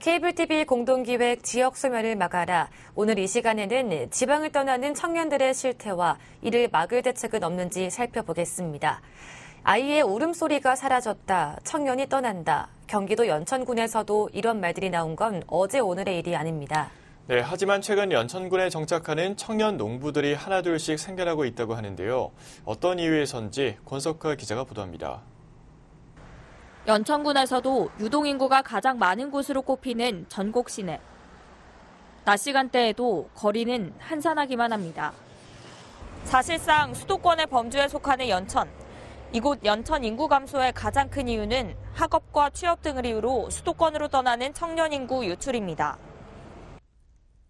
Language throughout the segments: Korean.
케이블 TV 공동기획 지역 소멸을 막아라. 오늘 이 시간에는 지방을 떠나는 청년들의 실태와 이를 막을 대책은 없는지 살펴보겠습니다. 아이의 울음소리가 사라졌다. 청년이 떠난다. 경기도 연천군에서도 이런 말들이 나온 건 어제 오늘의 일이 아닙니다. 네, 하지만 최근 연천군에 정착하는 청년 농부들이 하나둘씩 생겨나고 있다고 하는데요. 어떤 이유에선지 권석화 기자가 보도합니다. 연천군에서도 유동인구가 가장 많은 곳으로 꼽히는 전곡 시내. 낮 시간대에도 거리는 한산하기만 합니다. 사실상 수도권의 범주에 속하는 연천. 이곳 연천 인구 감소의 가장 큰 이유는 학업과 취업 등을 이유로 수도권으로 떠나는 청년 인구 유출입니다.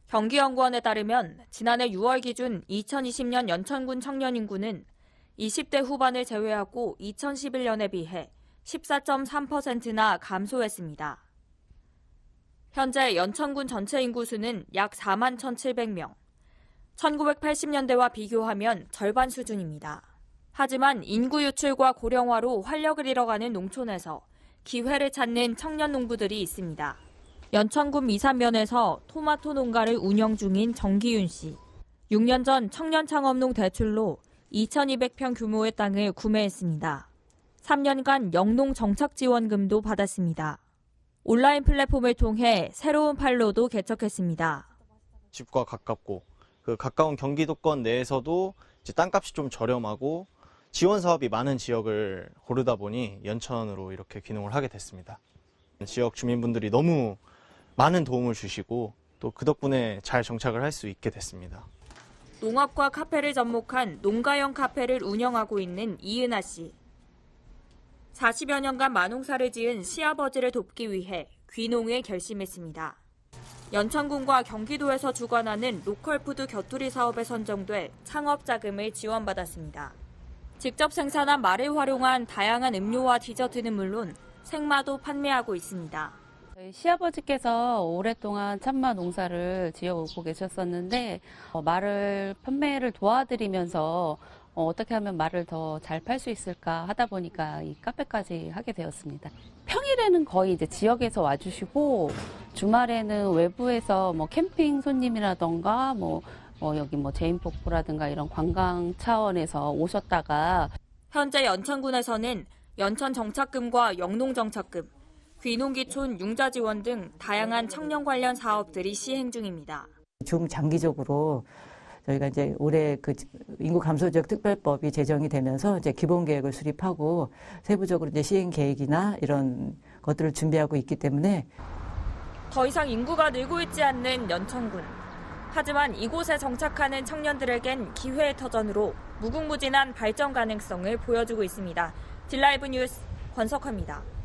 경기연구원에 따르면 지난해 6월 기준 2020년 연천군 청년 인구는 20대 후반을 제외하고 2011년에 비해 14.3%나 감소했습니다. 현재 연천군 전체 인구 수는 약 4만 1,700명. 1980년대와 비교하면 절반 수준입니다. 하지만 인구 유출과 고령화로 활력을 잃어가는 농촌에서 기회를 찾는 청년 농부들이 있습니다. 연천군 미산면에서 토마토 농가를 운영 중인 정기윤 씨. 6년 전 청년 창업농 대출로 2,200평 규모의 땅을 구매했습니다. 3년간 영농 정착 지원금도 받았습니다. 온라인 플랫폼을 통해 새로운 판로도 개척했습니다. 집과 가깝고 그 가까운 경기도권 내에서도 땅값이 좀 저렴하고 지원 사업이 많은 지역을 고르다 보니 연천으로 이렇게 귀농을 하게 됐습니다. 지역 주민분들이 너무 많은 도움을 주시고 또 그 덕분에 잘 정착을 할 수 있게 됐습니다. 농업과 카페를 접목한 농가형 카페를 운영하고 있는 이은하 씨. 40여 년간 마농사를 지은 시아버지를 돕기 위해 귀농을 결심했습니다. 연천군과 경기도에서 주관하는 로컬푸드 곁두리 사업에 선정돼 창업 자금을 지원받았습니다. 직접 생산한 말을 활용한 다양한 음료와 디저트는 물론 생마도 판매하고 있습니다. 시아버지께서 오랫동안 참마 농사를 지어오고 계셨었는데 어, 말을 판매를 도와드리면서 어, 어떻게 하면 말을 더 잘 팔 수 있을까 하다 보니까 이 카페까지 하게 되었습니다. 평일에는 거의 이제 지역에서 와주시고 주말에는 외부에서 뭐 캠핑 손님이라던가 뭐 어, 여기 뭐 제인폭포라든가 이런 관광 차원에서 오셨다가 현재 연천군에서는 연천 정착금과 영농 정착금, 귀농기촌 융자 지원 등 다양한 청년 관련 사업들이 시행 중입니다. 중장기적으로 저희가 이제 올해 그 인구 감소 지역 특별법이 제정이 되면서 이제 기본 계획을 수립하고 세부적으로 이제 시행 계획이나 이런 것들을 준비하고 있기 때문에 더 이상 인구가 늘고 있지 않는 연천군. 하지만 이곳에 정착하는 청년들에겐 기회의 터전으로 무궁무진한 발전 가능성을 보여주고 있습니다. 딜라이브 뉴스 권석화입니다.